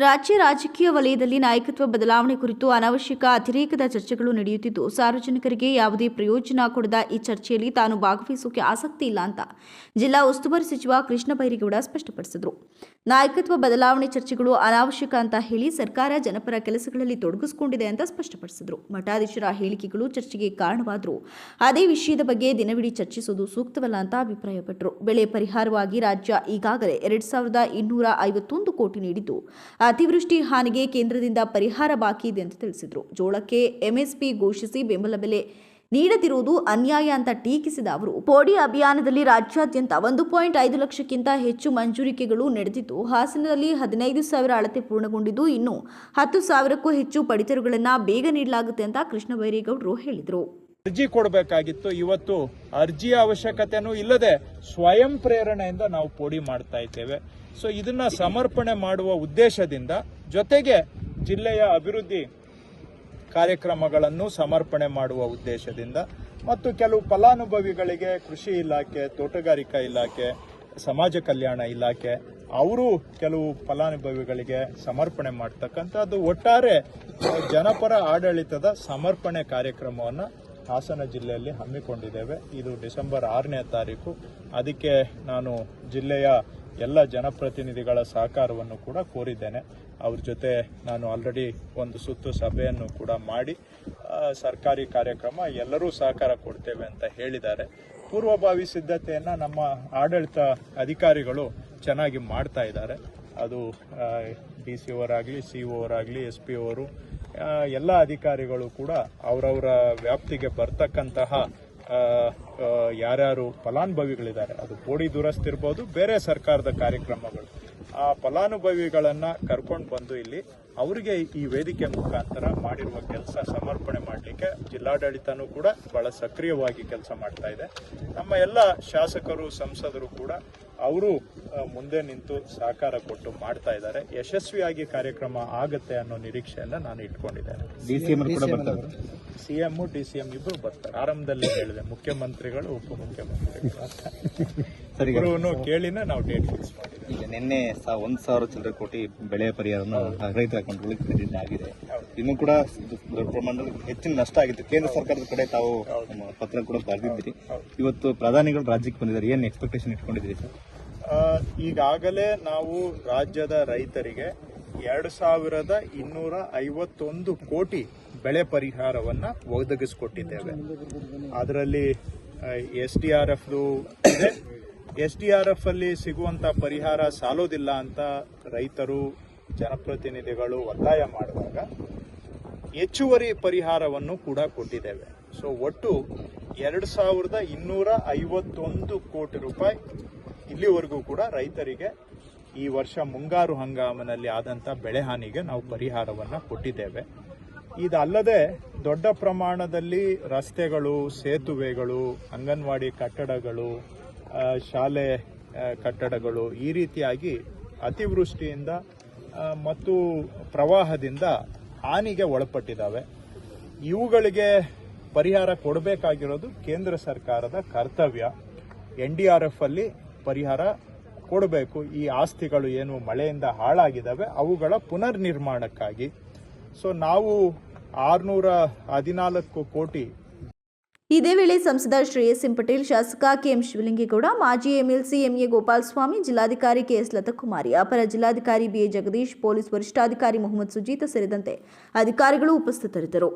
ರಾಜ್ಯ ರಾಜಕೀಯ ವಲಯದಲ್ಲಿ ನಾಯಕತ್ವ ಬದಲಾವಣೆ ಕುರಿತು ಅನಾವಶ್ಯಕ ಅತಿರೇಕದ ಚರ್ಚೆಗಳು ನಡೆಯುತ್ತಿದ್ದು, ಸಾರ್ವಜನಿಕರಿಗೆ ಯಾವುದೇ ಪ್ರಯೋಜನ ಕೊಡದ ಈ ಚರ್ಚೆಯಲ್ಲಿ ತಾನು ಭಾಗವಹಿಸೋಕೆ ಆಸಕ್ತಿ ಇಲ್ಲ ಅಂತ ಜಿಲ್ಲಾ ಉಸ್ತುವಾರಿ ಸಚಿವ ಕೃಷ್ಣ ಬೈರೇಗೌಡ ಸ್ಪಷ್ಟಪಡಿಸಿದರು. ನಾಯಕತ್ವ ಬದಲಾವಣೆ ಚರ್ಚೆಗಳು ಅನಾವಶ್ಯಕ ಅಂತ ಹೇಳಿ ಸರ್ಕಾರ ಜನಪರ ಕೆಲಸಗಳಲ್ಲಿ ತೊಡಗಿಸಿಕೊಂಡಿದೆ ಅಂತ ಸ್ಪಷ್ಟಪಡಿಸಿದರು. ಮಠಾಧೀಶರ ಹೇಳಿಕೆಗಳು ಚರ್ಚೆಗೆ ಕಾರಣವಾದರೂ. ಅದೇ ವಿಷಯದ ಬಗ್ಗೆ ದಿನವಿಡೀ ಚರ್ಚಿಸುವುದು ಸೂಕ್ತವಲ್ಲ ಅಂತ ಅಭಿಪ್ರಾಯಪಟ್ಟರು ಬೆಳೆ ಪರಿಹಾರವಾಗಿ ರಾಜ್ಯ ಈಗಾಗಲೇ ಎರಡ್ ಸಾವಿರದ ಇನ್ನೂರ ಐವತ್ತೊಂದು ಕೋಟಿ ನೀಡಿದ್ದು. ಅತಿವೃಷ್ಟಿ ಹಾನಿಗೆ ಕೇಂದ್ರದಿಂದ ಪರಿಹಾರ ಬಾಕಿ ಇದೆ ಅಂತ ತಿಳಿಸಿದರು. ಜೋಳಕ್ಕೆ ಎಂಎಸ್ಪಿ ಘೋಷಿಸಿ ಬೆಂಬಲ ಬೆಲೆ ನೀಡದಿರುವುದು ಅನ್ಯಾಯ ಅಂತ ಟೀಕಿಸಿದ ಅವರು. ಪೋಡಿ ಅಭಿಯಾನದಲ್ಲಿ ರಾಜ್ಯಾದ್ಯಂತ ಒಂದು ಪಾಯಿಂಟ್ ಐದು ಲಕ್ಷಕ್ಕಿಂತ ಹೆಚ್ಚು ಮಂಜೂರಿಕೆಗಳು ನಡೆದಿದ್ದು, ಹಾಸನದಲ್ಲಿ ಹದಿನೈದು ಸಾವಿರ ಅಳತೆ ಪೂರ್ಣಗೊಂಡಿದ್ದು, ಇನ್ನು ಹತ್ತು ಸಾವಿರಕ್ಕೂ ಹೆಚ್ಚು ಪಡಿತರುಗಳನ್ನು ಬೇಗ ನೀಡಲಾಗುತ್ತೆ ಅಂತ ಕೃಷ್ಣ ಬೈರೇಗೌಡರು ಹೇಳಿದರು. ಅರ್ಜಿ ಕೊಡಬೇಕಾಗಿತ್ತು. ಇವತ್ತು ಅರ್ಜಿಯ ಅವಶ್ಯಕತೆನೂ ಇಲ್ಲದೆ ಸ್ವಯಂ ಪ್ರೇರಣೆಯಿಂದ ನಾವು ಪೋಡಿ ಮಾಡ್ತಾ ಇದ್ದೇವೆ. ಸೊ ಇದನ್ನ ಸಮರ್ಪಣೆ ಮಾಡುವ ಉದ್ದೇಶದಿಂದ ಜೊತೆಗೆ ಜಿಲ್ಲೆಯ ಅಭಿವೃದ್ಧಿ ಕಾರ್ಯಕ್ರಮಗಳನ್ನು ಸಮರ್ಪಣೆ ಮಾಡುವ ಉದ್ದೇಶದಿಂದ ಮತ್ತು ಕೆಲವು ಫಲಾನುಭವಿಗಳಿಗೆ ಕೃಷಿ ಇಲಾಖೆ, ತೋಟಗಾರಿಕಾ ಇಲಾಖೆ, ಸಮಾಜ ಕಲ್ಯಾಣ ಇಲಾಖೆ, ಅವರು ಕೆಲವು ಫಲಾನುಭವಿಗಳಿಗೆ ಸಮರ್ಪಣೆ ಮಾಡ್ತಕ್ಕಂಥದ್ದು. ಒಟ್ಟಾರೆ ಜನಪರ ಆಡಳಿತದ ಸಮರ್ಪಣೆ ಕಾರ್ಯಕ್ರಮವನ್ನು ಹಾಸನ ಜಿಲ್ಲೆಯಲ್ಲಿ ಹಮ್ಮಿಕೊಂಡಿದ್ದೇವೆ. ಇದು ಡಿಸೆಂಬರ್ ಆರನೇ ತಾರೀಕು. ಅದಕ್ಕೆ ನಾನು ಜಿಲ್ಲೆಯ ಎಲ್ಲ ಜನಪ್ರತಿನಿಧಿಗಳ ಸಹಕಾರವನ್ನು ಕೂಡ ಕೋರಿದ್ದೇನೆ. ಅವ್ರ ಜೊತೆ ನಾನು ಆಲ್ರೆಡಿ ಒಂದು ಸುತ್ತು ಸಭೆಯನ್ನು ಕೂಡ ಮಾಡಿ ಸರ್ಕಾರಿ ಕಾರ್ಯಕ್ರಮ ಎಲ್ಲರೂ ಸಹಕಾರ ಕೊಡ್ತೇವೆ ಅಂತ ಹೇಳಿದ್ದಾರೆ. ಪೂರ್ವಭಾವಿ ಸಿದ್ಧತೆಯನ್ನು ನಮ್ಮ ಆಡಳಿತ ಅಧಿಕಾರಿಗಳು ಚೆನ್ನಾಗಿ ಮಾಡ್ತಾ ಇದ್ದಾರೆ. ಅದು ಡಿ ಸಿ ಅವರಾಗಲಿ ಸಿ ಅವರಾಗಲಿ, ಎಸ್ ಪಿ ಅವರು ಎಲ್ಲ ಅಧಿಕಾರಿಗಳು ಕೂಡ ಅವರವರ ವ್ಯಾಪ್ತಿಗೆ ಬರ್ತಕ್ಕಂತಹ ಯಾರ್ಯಾರು ಫಲಾನುಭವಿಗಳಿದ್ದಾರೆ, ಅದು ಪೋಡಿ ದುರಸ್ತಿ ಇರ್ಬೋದು, ಬೇರೆ ಸರ್ಕಾರದ ಕಾರ್ಯಕ್ರಮಗಳು. ಆ ಫಲಾನುಭವಿಗಳನ್ನು ಕರ್ಕೊಂಡು ಬಂದು ಇಲ್ಲಿ ಅವರಿಗೆ ಈ ವೇದಿಕೆ ಮುಖಾಂತರ ಮಾಡಿರುವ ಕೆಲಸ ಸಮರ್ಪಣೆ ಮಾಡಲಿಕ್ಕೆ ಜಿಲ್ಲಾಡಳಿತನೂ ಕೂಡ ಬಹಳ ಸಕ್ರಿಯವಾಗಿ ಕೆಲಸ ಮಾಡ್ತಾ ಇದೆ. ನಮ್ಮ ಎಲ್ಲ ಶಾಸಕರು, ಸಂಸದರು ಕೂಡ ಅವರು ಮುಂದೆ ನಿಂತು ಸಹಕಾರ ಕೊಟ್ಟು ಮಾಡ್ತಾ ಇದ್ದಾರೆ. ಯಶಸ್ವಿಯಾಗಿ ಕಾರ್ಯಕ್ರಮ ಆಗುತ್ತೆ ಅನ್ನೋ ನಿರೀಕ್ಷೆಯನ್ನು ನಾನು ಇಟ್ಕೊಂಡಿದ್ದೇನೆ. DCM M D C M ಇಬ್ರು ಬರ್ತಾರೆ. ಆರಂಭದಲ್ಲಿ ಹೇಳಿದೆ ಮುಖ್ಯಮಂತ್ರಿಗಳು ಉಪಮುಖ್ಯಮಂತ್ರಿಗಳು. ಕೇಳಿನ ನಾವು ಡೇಟ್ ಫಿಕ್ಸ್ ಮಾಡಿದ್ದೀವಿ ಈಗ ನಿನ್ನೆ ಸಾ ಒಂದ್ ಸಾವಿರ ಚಿಲ್ಲರೆ ಕೋಟಿ ಬೆಳೆ ಪರಿಹಾರನ ರೈತರ ಅಕೌಂಟ್ಗಳಿಗೆ ಆಗಿದೆ. ಇನ್ನೂ ಕೂಡ ದೊಡ್ಡ ಪ್ರಮಾಣದಲ್ಲಿ ಹೆಚ್ಚಿನ ನಷ್ಟ ಆಗಿತ್ತು. ಕೇಂದ್ರ ಸರ್ಕಾರದ ಕಡೆ ತಾವು ನಮ್ಮ ಪತ್ರ ಕೂಡ ಬರೆದಿದ್ದೀರಿ. ಇವತ್ತು ಪ್ರಧಾನಿಗಳು ರಾಜ್ಯಕ್ಕೆ ಬಂದಿದ್ದಾರೆ. ಏನ್ ಎಕ್ಸ್ಪೆಕ್ಟೇಷನ್ ಇಟ್ಕೊಂಡಿದ್ದೀರಿ ಸರ್? ಈಗಾಗಲೇ ನಾವು ರಾಜ್ಯದ ರೈತರಿಗೆ ಎರಡು ಸಾವಿರದ ಇನ್ನೂರ ಐವತ್ತೊಂದು ಕೋಟಿ ಬೆಳೆ ಪರಿಹಾರವನ್ನು ಒದಗಿಸ್ಕೊಟ್ಟಿದ್ದೇವೆ. ಅದರಲ್ಲಿ ಎಸ್ ಡಿ ಆರ್ ಎಫ್ ಇದೆ. ಎಸ್ ಡಿ ಆರ್ ಎಫ್ ಅಲ್ಲಿ ಸಿಗುವಂತ ಪರಿಹಾರ ಸಾಲೋದಿಲ್ಲ ಅಂತ ರೈತರು, ಜನಪ್ರತಿನಿಧಿಗಳು ಒತ್ತಾಯ ಮಾಡಿದಾಗ ಹೆಚ್ಚುವರಿ ಪರಿಹಾರವನ್ನು ಕೂಡ ಕೊಟ್ಟಿದ್ದೇವೆ. ಸೊ ಒಟ್ಟು ಎರಡು ಸಾವಿರದ ಇನ್ನೂರ ಐವತ್ತೊಂದು ಕೋಟಿ ರೂಪಾಯಿ ಇಲ್ಲಿವರೆಗೂ ಕೂಡ ರೈತರಿಗೆ ಈ ವರ್ಷ ಮುಂಗಾರು ಹಂಗಾಮಿನಲ್ಲಿ ಆದಂತ ಬೆಳೆ ಹಾನಿಗೆ ನಾವು ಪರಿಹಾರವನ್ನ ಕೊಟ್ಟಿದ್ದೇವೆ. ಇದಲ್ಲದೆ ದೊಡ್ಡ ಪ್ರಮಾಣದಲ್ಲಿ ರಸ್ತೆಗಳು, ಸೇತುವೆಗಳು, ಅಂಗನವಾಡಿ ಕಟ್ಟಡಗಳು ಶಾಲೆ ಕಟ್ಟಡಗಳು ಈ ರೀತಿಯಾಗಿ ಅತಿವೃಷ್ಟಿಯಿಂದ ಮತ್ತು ಪ್ರವಾಹದಿಂದ ಹಾನಿಗೆ ಒಳಪಟ್ಟಿದ್ದಾವೆ. ಇವುಗಳಿಗೆ ಪರಿಹಾರ ಕೊಡಬೇಕಾಗಿರೋದು ಕೇಂದ್ರ ಸರ್ಕಾರದ ಕರ್ತವ್ಯ. ಎನ್ ಡಿ ಆರ್ ಎಫ್ ಅಲ್ಲಿ ಪರಿಹಾರ ಕೊಡಬೇಕು. ಈ ಆಸ್ತಿಗಳು ಏನು ಮಳೆಯಿಂದ ಹಾಳಾಗಿದ್ದಾವೆ, ಅವುಗಳ ಪುನರ್ ನಿರ್ಮಾಣಕ್ಕಾಗಿ ಸೊ ನಾವು ಆರುನೂರ ಹದಿನಾಲ್ಕು ಕೋಟಿ ಇದೇ ವೇಳೆ ಸಂಸದ ಶ್ರೇಯಸ್ ಎಂ ಪಟೇಲ್ ಶಾಸಕ ಕೆಎಂ ಶಿವಲಿಂಗೇಗೌಡ ಮಾಜಿ ಎಂಎಲ್ಸಿ ಎಂಎ ಗೋಪಾಲಸ್ವಾಮಿ, ಜಿಲ್ಲಾಧಿಕಾರಿ ಕೆಎಸ್ ಲತಕುಮಾರಿ, ಅಪರ ಜಿಲ್ಲಾಧಿಕಾರಿ ಬಿಎ ಜಗದೀಶ್, ಪೊಲೀಸ್ ವರಿಷ್ಠಾಧಿಕಾರಿ ಮೊಹಮ್ಮದ್ ಸುಜೀತ ಸೇರಿದಂತೆ ಅಧಿಕಾರಿಗಳು ಉಪಸ್ಥಿತರಿದ್ದರು.